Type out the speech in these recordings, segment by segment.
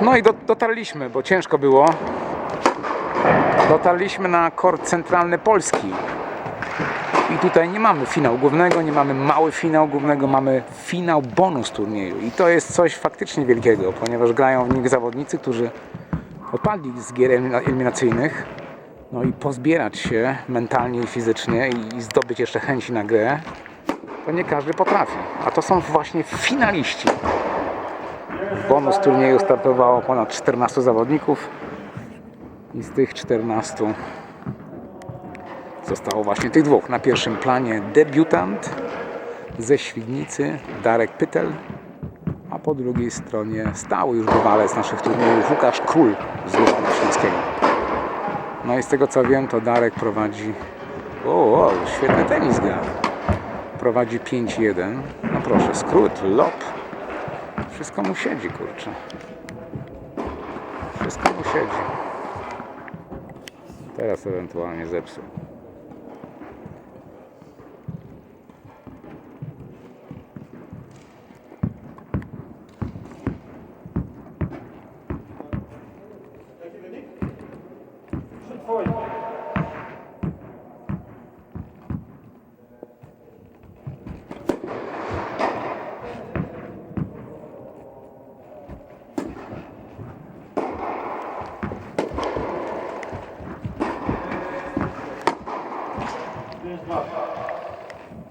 No i do, dotarliśmy, bo ciężko było. Dotarliśmy na kort centralny Polski. I tutaj nie mamy finału głównego, nie mamy mały finał głównego, mamy finał bonus turnieju. I to jest coś faktycznie wielkiego, ponieważ grają w nim zawodnicy, którzy odpadli z gier elimina- eliminacyjnych. No i pozbierać się mentalnie i fizycznie i zdobyć jeszcze chęci na grę, to nie każdy potrafi. A to są właśnie finaliści. Bonus turnieju startowało ponad 14 zawodników i z tych 14 zostało właśnie tych dwóch. Na pierwszym planie debiutant ze Świdnicy Darek Pytel, a po drugiej stronie stały już bywalec naszych turniejów Łukasz Król z Lublina Śląskiego. No i z tego co wiem, to Darek prowadzi. O, o świetny tenis gra. Prowadzi 5-1. No proszę, skrót, lob. Wszystko mu siedzi, kurczę. Wszystko mu siedzi. Teraz ewentualnie zepsuł.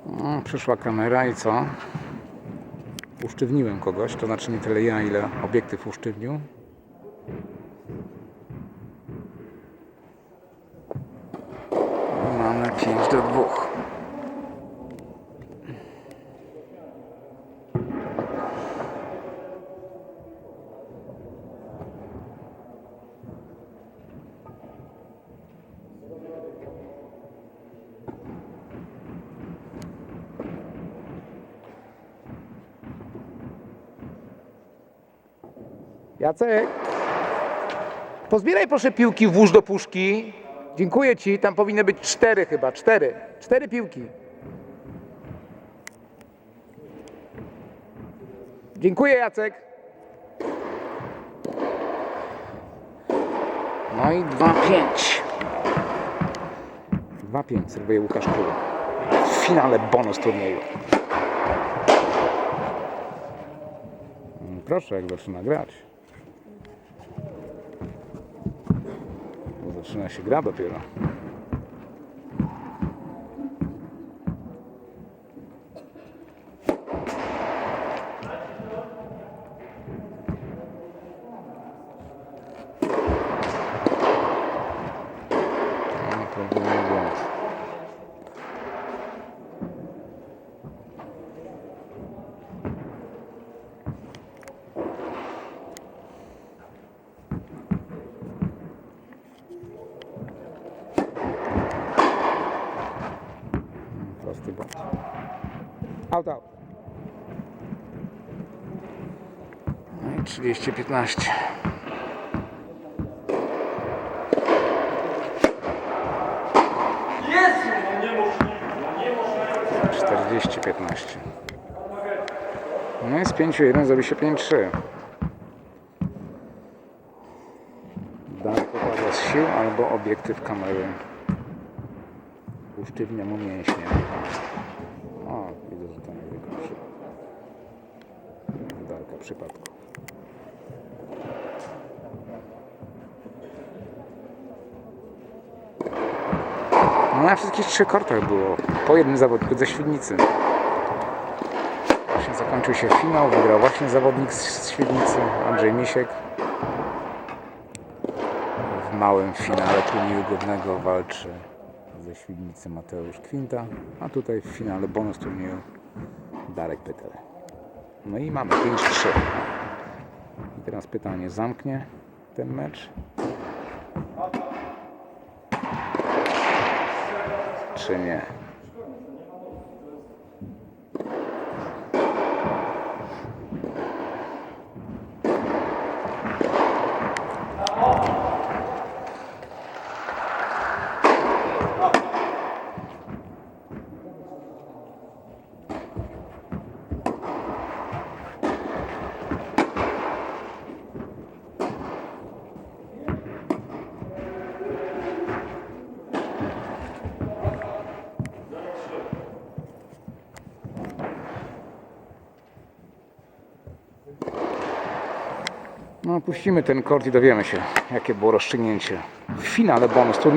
No, przyszła kamera i co? Usztywniłem kogoś, to znaczy nie tyle ja, ile obiektyw usztywnił. Mamy 5 do 2. Jacek, pozbieraj proszę piłki, włóż do puszki. Dziękuję Ci, tam powinny być cztery chyba, cztery. Cztery piłki. Dziękuję Jacek. No i 2-5. 2-5 serwuje Łukasz Król. W finale bonus turnieju. Proszę, jak zaczyna grać. Bo zaczyna się gra dopiero. No, próbuję błąd. Błąd. Out, out. No i 30-15. Jezu, no niemożliwe, no niemożliwe. 40-15. I z 5-1 zrobi się 5-3. Darek opada z sił albo obiektyw kamery usztywnia mu mięśnie. O, widzę, że to nie wykończy. Darka przypadku. No na wszystkich trzech kortach było po jednym zawodniku ze Świdnicy. Właśnie zakończył się finał, wygrał właśnie zawodnik z Świdnicy, Andrzej Misiek. W małym finale turnieju głównego walczy ze Świdnicy Mateusz Kwinta, a tutaj w finale bonus turnieju Darek Pytel. No i mamy 5-3. I teraz pytanie, zamknie ten mecz? Czy nie? No puścimy ten kord i dowiemy się, jakie było rozstrzygnięcie w finale bonus turnieju.